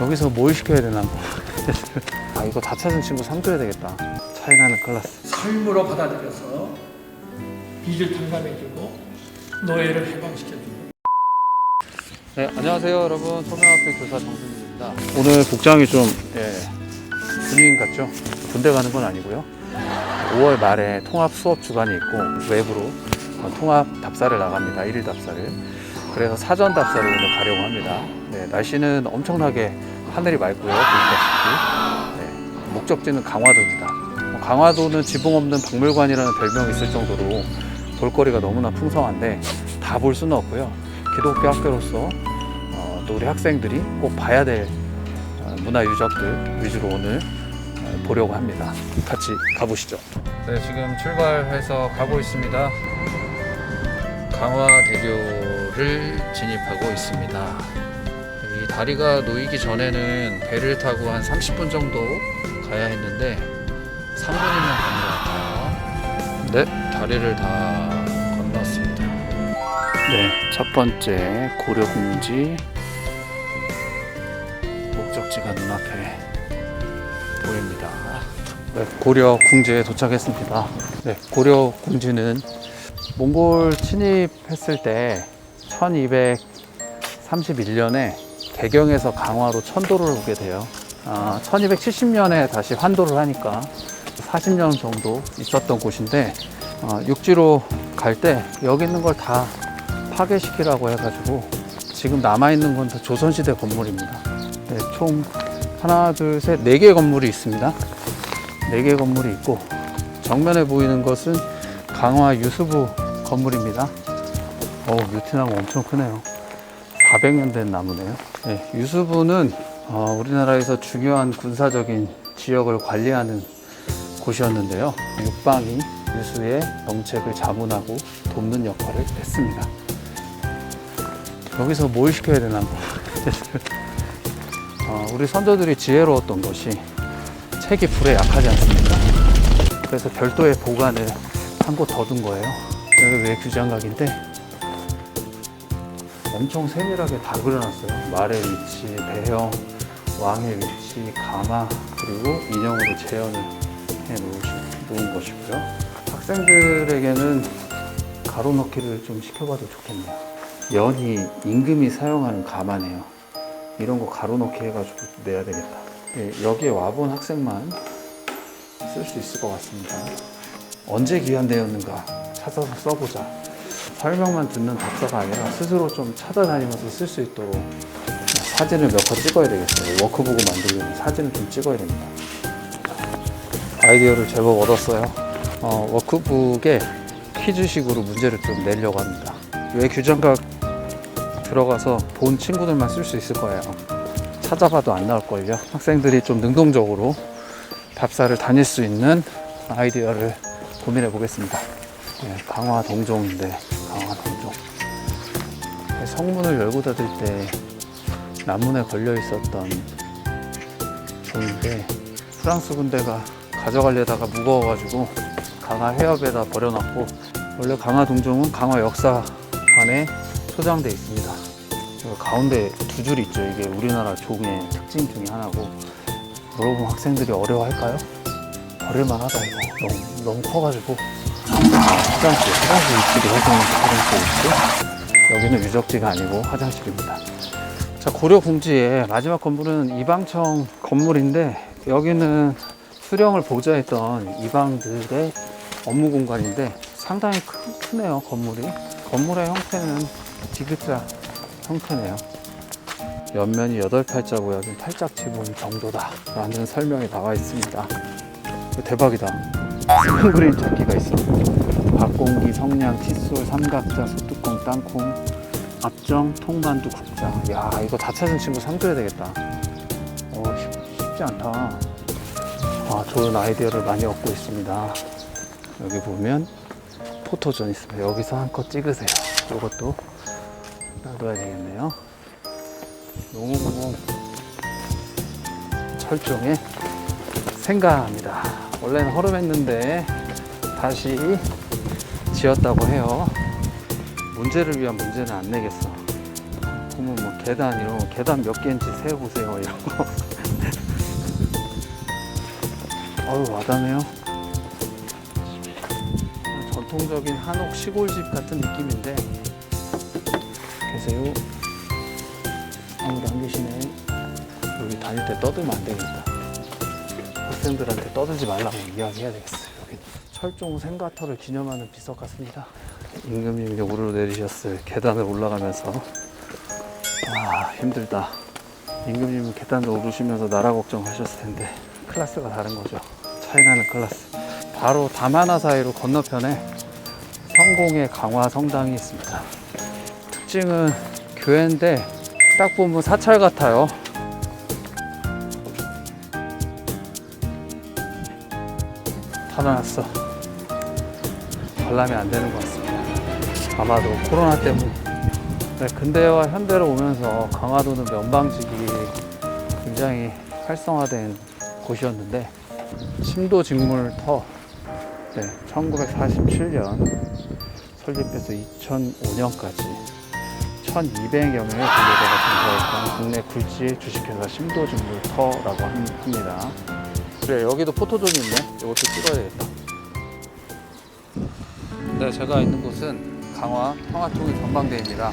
여기서 뭘 시켜야 되나. 아 이거 다 찾은 친구 삼줘야 되겠다. 차이나는 클라스. 삶으로 받아들여서 빚을 탕감해주고 노예를 해방시켜주고 네, 안녕하세요 여러분. 소명학교 교사 정준입니다. 오늘 복장이 좀 예, 군인 같죠? 군대 가는 건 아니고요. 5월 말에 통합 수업 주간이 있고 외부로 어, 통합 답사를 나갑니다. 일일 답사를. 그래서 사전 답사를 오늘 가려고 합니다. 네, 날씨는 엄청나게 하늘이 맑고요. 보시다시피 네, 목적지는 강화도입니다. 어, 강화도는 지붕 없는 박물관이라는 별명이 있을 정도로 볼거리가 너무나 풍성한데 다 볼 수는 없고요. 기독교 학교로서 어, 또 우리 학생들이 꼭 봐야 될 어, 문화 유적들 위주로 오늘 어, 보려고 합니다. 같이 가보시죠. 네, 지금 출발해서 가고 있습니다. 강화대교를 진입하고 있습니다. 이 다리가 놓이기 전에는 배를 타고 한 30분 정도 가야 했는데 3분이면 가는 것 같아요. 네, 다리를 다 건넜습니다. 네, 첫 번째 고려공지 목적지가 눈앞에 보입니다. 네, 고려 궁지에 도착했습니다. 네, 고려 궁지는 몽골 침입했을 때 1231년에 개경에서 강화로 천도를 오게 돼요. 아, 1270년에 다시 환도를 하니까 40년 정도 있었던 곳인데 어, 육지로 갈 때 여기 있는 걸 다 파괴시키라고 해가지고 지금 남아있는 건 다 조선시대 건물입니다. 네, 총 하나, 둘, 셋, 네개 건물이 있습니다. 네개 건물이 있고 정면에 보이는 것은 강화 유수부 건물입니다. 어, 뮤티나무 엄청 크네요. 400년 된 나무네요. 네, 유수부는 어, 우리나라에서 중요한 군사적인 지역을 관리하는 곳이었는데요. 육방이 유수의 정책을 자문하고 돕는 역할을 했습니다. 여기서 뭘 시켜야 되나. 어, 우리 선조들이 지혜로웠던 것이 책이 불에 약하지 않습니까? 그래서 별도의 보관을 한 곳 더 둔 거예요. 여기 왜 규장각인데 엄청 세밀하게 다 그려놨어요. 말의 위치, 배형, 왕의 위치, 가마, 그리고 인형으로 재현을 해 놓은 것이고요. 학생들에게는 가로넣기를 좀 시켜봐도 좋겠네요. 연희 임금이 사용하는 가마네요. 이런 거 가로넣기 해가지고 내야 되겠다. 예, 여기에 와본 학생만 쓸 수 있을 것 같습니다. 언제 기한되었는가 찾아서 써보자. 설명만 듣는 답사가 아니라 스스로 좀 찾아다니면서 쓸 수 있도록 사진을 몇 컷 찍어야 되겠어요. 워크북을 만들려면 사진을 좀 찍어야 됩니다. 아이디어를 제법 얻었어요. 어, 워크북에 퀴즈식으로 문제를 좀 내려고 합니다. 왜 규정각 들어가서 본 친구들만 쓸 수 있을 거예요. 찾아봐도 안 나올걸요. 학생들이 좀 능동적으로 답사를 다닐 수 있는 아이디어를 고민해 보겠습니다. 네, 강화 동종인데 강화 동종. 네, 성문을 열고 닫을 때 남문에 걸려 있었던 종인데 프랑스 군대가 가져가려다가 무거워가지고 강화 해협에다 버려놨고 원래 강화 동종은 강화 역사관에 소장돼 있습니다. 그 가운데 두 줄 있죠. 이게 우리나라 종의 특징 중에 하나고 물어보면 학생들이 어려워할까요? 버릴만 하다 이거 너무 너무 커가지고 화장실 화장실 활동하는 화장실 있고 여기는 유적지가 아니고 화장실입니다. 자 고려 궁지의 마지막 건물은 이방청 건물인데 여기는 수령을 보좌했던 이방들의 업무 공간인데 상당히 크, 크네요 건물이. 건물의 형태는 디귿자 형태네요. 옆면이 8팔자고요 좀 탈작 지붕 정도다 라는 설명이 나와 있습니다. 대박이다. 스폰 그림 찾기가 있어 박공기, 성냥, 칫솔, 삼각자, 소뚜껑, 땅콩 압정, 통만두, 국자. 야 이거 다 찾은 친구 삼줘야 되겠다. 어, 쉽, 쉽지 않다. 아, 좋은 아이디어를 많이 얻고 있습니다. 여기 보면 포토존 있습니다. 여기서 한컷 찍으세요. 이것도 놔둬야 되겠네요. 농구공 철종의 생가입니다. 원래는 허름했는데 다시 지었다고 해요. 문제를 위한 문제는 안 내겠어. 보면 뭐 계단 이런 거 계단 몇 개인지 세어보세요 이런 거. 어우 와닿네요. 전통적인 한옥 시골집 같은 느낌인데. 계세요? 아무도 안 계시네. 여기 다닐 때 떠들면 안 되겠다. 학생들한테 떠들지 말라고 이야기해야 되겠어요 여기 철종 생가터를 기념하는 비석 같습니다. 임금님이 오르러 내리셨을 계단을 올라가면서. 아 힘들다. 임금님은 계단을 오르시면서 나라 걱정하셨을 텐데 클래스가 다른 거죠. 차이나는 클래스. 바로 담 하나 사이로 건너편에 성공의 강화 성당이 있습니다. 특징은 교회인데 딱 보면 사찰 같아요. 닫아놨어 관람이 안 되는 것 같습니다 아마도 코로나 때문에 네, 근대와 현대를 오면서 강화도는 면방직이 굉장히 활성화된 곳이었는데 심도 직물터 네, 1947년 설립해서 2005년까지 1200여 명의 근로자가 종사했던 국내 굴지 주식회사 심도 직물터라고 함- 합니다. 그래 여기도 포토존이 있네. 이것도 찍어야 되겠다. 네, 제가 있는 곳은 강화 평화통일 전망대입니다.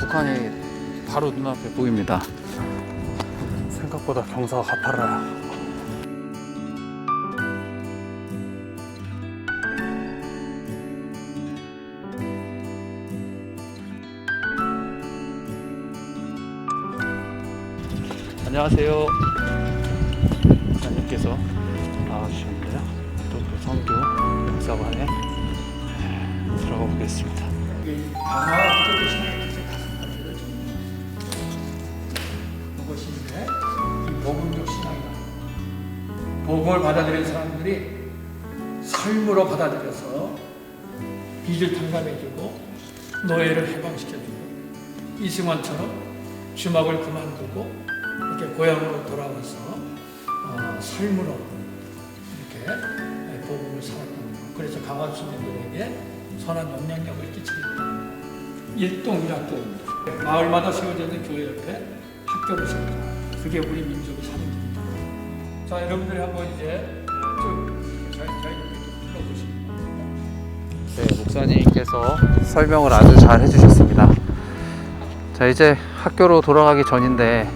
북한이 바로 눈앞에 보입니다. 생각보다 경사가 가파라요. 안녕하세요. 목사님께서 나와주셨는데요. 또 그 성교 역사관에 들어가 보겠습니다. 복음을 받아들인 사람들이 삶으로 받아들여서 빚을 탕감해주고 노예를 해방시켜주고 이승환처럼 주막을 그만두고 이렇게 고향으로 돌아와서 어, 삶으로 이렇게 복음을 살았던 거. 그래서 강화 주민들에게 선한 영향력을 끼칩니다. 일동 일학교입니다. 마을마다 세워져 있는 교회 옆에 학교를 세우다. 그게 우리 민족의 사명입니다. 자, 여러분들이 한번 이제 쭉. 네, 목사님께서 설명을 아주 잘 해주셨습니다. 자, 이제 학교로 돌아가기 전인데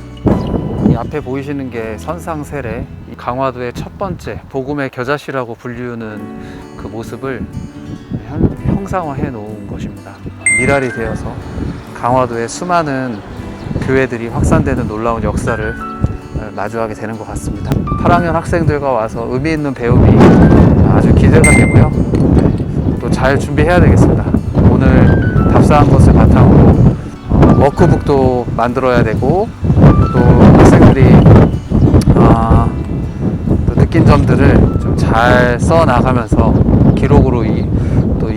이 앞에 보이시는 게 선상세례, 이 강화도의 첫 번째 복음의 겨자씨라고 불리우는 그 모습을 현, 형상화해 놓은 것입니다. 미랄이 되어서 강화도의 수많은 교회들이 확산되는 놀라운 역사를 어, 마주하게 되는 것 같습니다. 8학년 학생들과 와서 의미 있는 배움이 아주 기대가 되고요. 또 잘 준비해야 되겠습니다. 오늘 답사한 것을 바탕으로 어, 워크북도 만들어야 되고 또 학생들이 아, 또 느낀 점들을 좀 잘 써 나가면서 기록으로 이, 또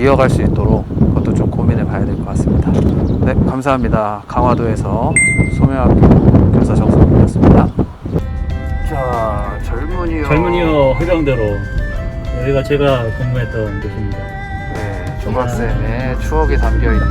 이어갈 수 있도록 그것도 좀 고민해 봐야 될 것 같습니다. 네, 감사합니다. 강화도에서 소명학교 교사 정성이었습니다. 자, 젊은이요. 젊은이요 회장대로 여기가 제가 근무했던 곳입니다. 네, 중학생의 추억이 담겨 있는